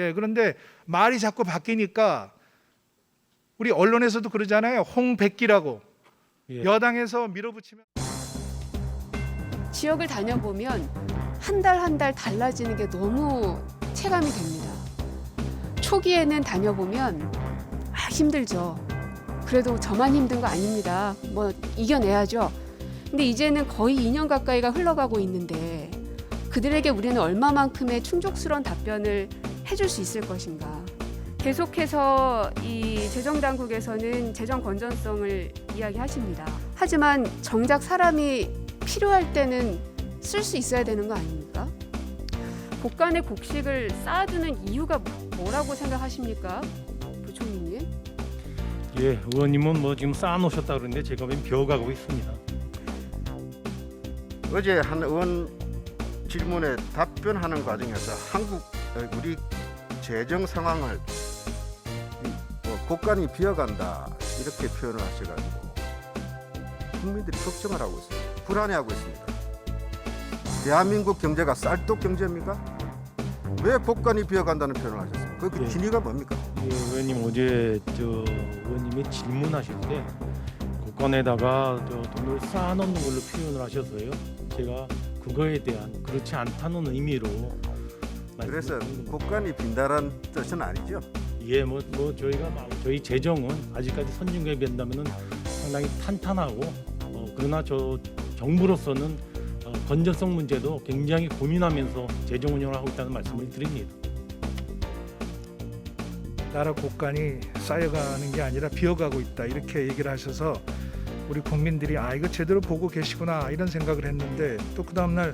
예, 그런데 말이 자꾸 바뀌니까 우리 언론에서도 그러잖아요. 홍백기라고 예. 여당에서 밀어붙이면 지역을 다녀보면 한 달 한 달 달라지는 게 너무 체감이 됩니다. 초기에는 다녀보면 아, 힘들죠. 그래도 저만 힘든 거 아닙니다. 뭐 이겨내야죠. 근데 이제는 거의 2년 가까이가 흘러가고 있는데 그들에게 우리는 얼마만큼의 충족스러운 답변을 해줄 수 있을 것인가. 계속해서 이 재정 당국에서는 재정 건전성을 이야기하십니다. 하지만 정작 사람이 필요할 때는 쓸 수 있어야 되는 거 아닙니까? 국간의 곡식을 쌓아두는 이유가 뭐라고 생각하십니까, 부총리님? 예, 의원님은 뭐 지금 쌓아놓으셨다 그러는데 제가 웬 비어가고 있습니다. 어제 한 의원 질문에 답변하는 과정에서 한국 어, 우리 재정 상황을 이, 뭐 국간이 비어간다 이렇게 표현을 하셔가지고 국민들이 걱정을 하고 있습니다. 불안해하고 있습니다. 대한민국 경제가 쌀떡 경제입니까? 왜 국간이 비어간다는 표현을 하셨습니까? 그 예. 진위가 뭡니까? 예, 의원님 어제 저 의원님이 질문하실 때 국간에다가 저 돈을 쌓아놓는 걸로 표현을 하셔서요. 제가 그거에 대한 그렇지 않다는 의미로 그래서. 국간이 빈다란 뜻은 아니죠. 예, 뭐, 뭐 저희가 막- 저희 재정은 아직까지 선진국에 비한다면은 상당히 탄탄하고 어, 그러나 저 정부로서는 어, 건전성 문제도 굉장히 고민하면서 재정 운영을 하고 있다는 말씀을 드립니다. 나라 국간이 쌓여가는 게 아니라 비어가고 있다 이렇게 얘기를 하셔서 우리 국민들이 아 이거 제대로 보고 계시구나 이런 생각을 했는데 또 그 다음날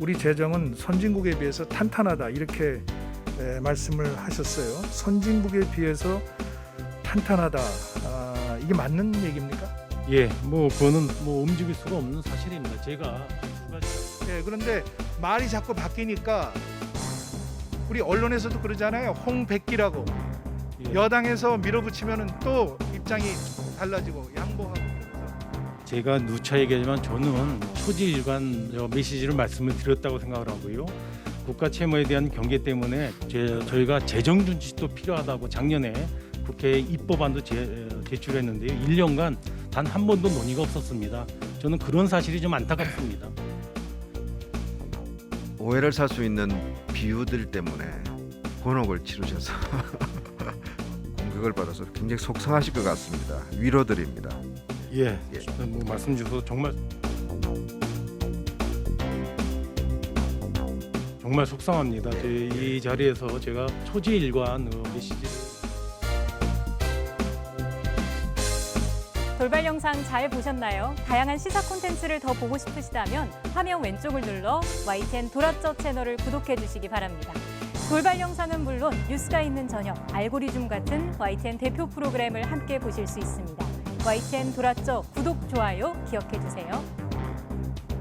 우리 재정은 선진국에 비해서 탄탄하다 이렇게 에, 말씀을 하셨어요. 선진국에 비해서 탄탄하다 아, 이게 맞는 얘기입니까? 예, 뭐 그거는 뭐 움직일 수가 없는 사실입니다. 제가 두 가지 예, 그런데 말이 자꾸 바뀌니까 우리 언론에서도 그러잖아요. 홍백기라고 예, 여당에서 밀어붙이면은 또 입장이 달라지고 양보하고 제가 누차 얘기하지만 저는 초지일관 저 메시지를 말씀을 드렸다고 생각을 하고요. 국가 채무에 대한 경계 때문에 제, 저희가 재정 준칙도 필요하다고 작년에 국회에 입법안도 제, 제출했는데요. 1년간 단 한 번도 논의가 없었습니다. 저는 그런 사실이 좀 안타깝습니다. 오해를 살 수 있는 비유들 때문에 곤혹을 치르셔서 공격을 받아서 굉장히 속상하실 것 같습니다. 위로드립니다. 예, 예. 뭐 말씀 주셔서 정말 정말 속상합니다. 제 이 자리에서 제가 초지일관 어, 메시지를 돌발 영상 잘 보셨나요? 다양한 시사 콘텐츠를 더 보고 싶으시다면 화면 왼쪽을 눌러 YTN 도라쩌 채널을 구독해 주시기 바랍니다. 돌발 영상은 물론 뉴스가 있는 저녁, 알고리즘 같은 YTN 대표 프로그램을 함께 보실 수 있습니다. YTN 도라쩌 구독, 좋아요 기억해 주세요.